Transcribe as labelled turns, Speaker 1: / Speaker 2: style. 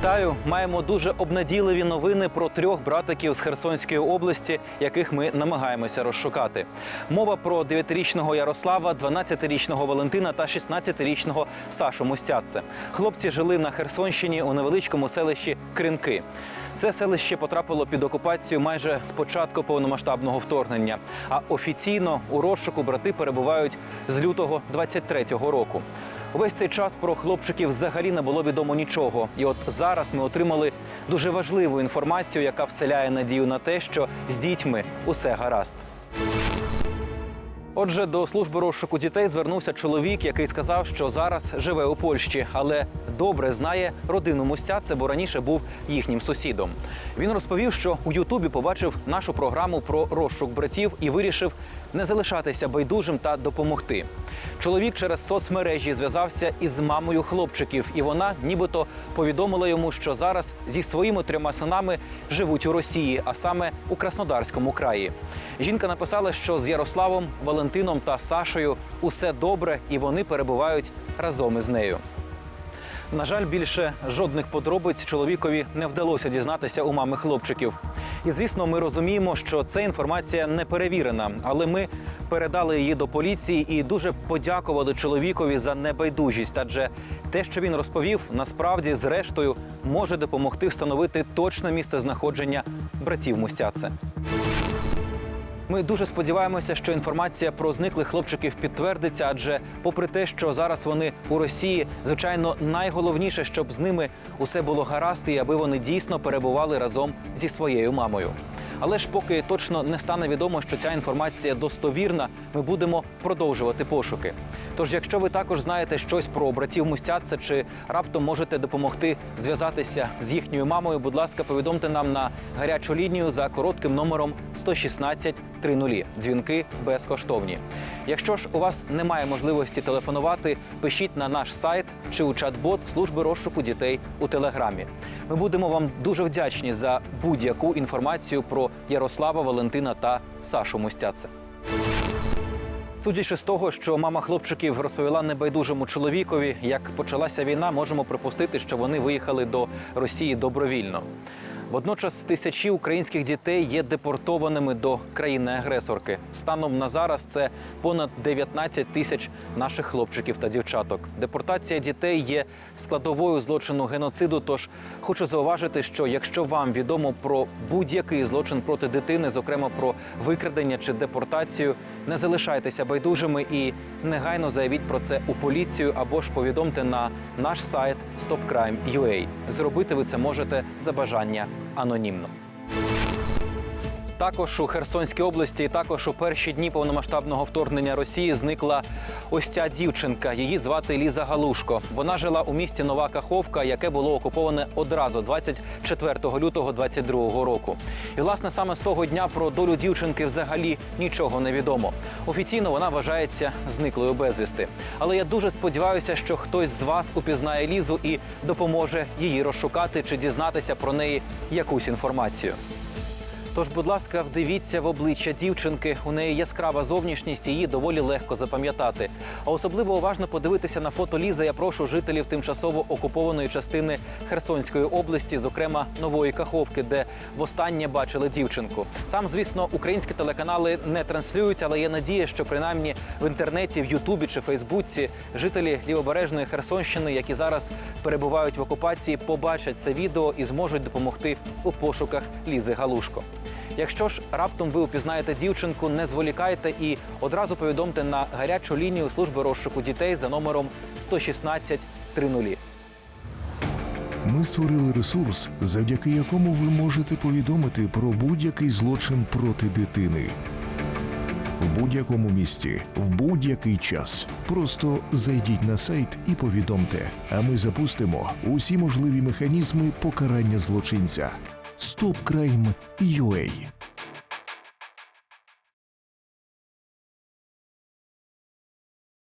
Speaker 1: Вітаю! Маємо дуже обнадійливі новини про трьох братиків з Херсонської області, яких ми намагаємося розшукати. Мова про 9-річного Ярослава, 12-річного Валентина та 16-річного Сашу Мустяце. Хлопці жили на Херсонщині у невеличкому селищі Кринки. Це селище потрапило під окупацію майже з початку повномасштабного вторгнення. А офіційно у розшуку брати перебувають з лютого 23-го року. Увесь цей час про хлопчиків взагалі не було відомо нічого. І от зараз ми отримали дуже важливу інформацію, яка вселяє надію на те, що з дітьми усе гаразд. Отже, до служби розшуку дітей звернувся чоловік, який сказав, що зараз живе у Польщі, але добре знає родину Мустяце, бо раніше був їхнім сусідом. Він розповів, що у Ютубі побачив нашу програму про розшук братів і вирішив не залишатися байдужим та допомогти. Чоловік через соцмережі зв'язався із мамою хлопчиків, і вона нібито повідомила йому, що зараз зі своїми трьома синами живуть у Росії, а саме у Краснодарському краї. Жінка написала, що з Ярославом, Валентином та Сашею усе добре, і вони перебувають разом із нею. На жаль, більше жодних подробиць чоловікові не вдалося дізнатися у мами хлопчиків. І звісно, ми розуміємо, що ця інформація не перевірена, але ми передали її до поліції і дуже подякували чоловікові за небайдужість. Адже те, що він розповів, насправді, зрештою, може допомогти встановити точне місце знаходження братів Мустяце. Ми дуже сподіваємося, що інформація про зниклих хлопчиків підтвердиться, адже, попри те, що зараз вони у Росії, звичайно, найголовніше, щоб з ними усе було гаразд і аби вони дійсно перебували разом зі своєю мамою. Але ж поки точно не стане відомо, що ця інформація достовірна, ми будемо продовжувати пошуки. Тож, якщо ви також знаєте щось про братів Мустяце чи раптом можете допомогти зв'язатися з їхньою мамою, будь ласка, повідомте нам на гарячу лінію за коротким номером 116 30. Дзвінки безкоштовні. Якщо ж у вас немає можливості телефонувати, пишіть на наш сайт чи у чат-бот служби розшуку дітей у телеграмі. Ми будемо вам дуже вдячні за будь-яку інформацію про Ярослава, Валентина та Сашу Мустяце. Судячи з того, що мама хлопчиків розповіла небайдужому чоловікові, як почалася війна, можемо припустити, що вони виїхали до Росії добровільно. Водночас тисячі українських дітей є депортованими до країни-агресорки. Станом на зараз це понад 19 тисяч наших хлопчиків та дівчаток. Депортація дітей є складовою злочину геноциду. Тож хочу зауважити, що якщо вам відомо про будь-який злочин проти дитини, зокрема про викрадення чи депортацію, не залишайтеся байдужими і негайно заявіть про це у поліцію або ж повідомте на наш сайт stopcrime.ua. Зробити ви це можете за бажання анонімно. Також у Херсонській області, також у перші дні повномасштабного вторгнення Росії зникла ось ця дівчинка. Її звати Ліза Галушко. Вона жила у місті Нова Каховка, яке було окуповане одразу 24 лютого 22 року. І власне саме з того дня про долю дівчинки взагалі нічого не відомо. Офіційно вона вважається зниклою безвісти. Але я дуже сподіваюся, що хтось з вас упізнає Лізу і допоможе її розшукати чи дізнатися про неї якусь інформацію. Тож, будь ласка, вдивіться в обличчя дівчинки. У неї яскрава зовнішність, її доволі легко запам'ятати. А особливо уважно подивитися на фото Лізи. Я прошу жителів тимчасово окупованої частини Херсонської області, зокрема Нової Каховки, де востаннє бачили дівчинку. Там, звісно, українські телеканали не транслюють, але є надія, що принаймні в інтернеті, в Ютубі чи Фейсбуці жителі лівобережної Херсонщини, які зараз перебувають в окупації, побачать це відео і зможуть допомогти у пошуках Лізи Галушко. Якщо ж раптом ви упізнаєте дівчинку, не зволікайте і одразу повідомте на гарячу лінію служби розшуку дітей за номером 116 30.
Speaker 2: Ми створили ресурс, завдяки якому ви можете повідомити про будь-який злочин проти дитини. В будь-якому місті, в будь-який час. Просто зайдіть на сайт і повідомте, а ми запустимо усі можливі механізми покарання злочинця. StopCrime.ua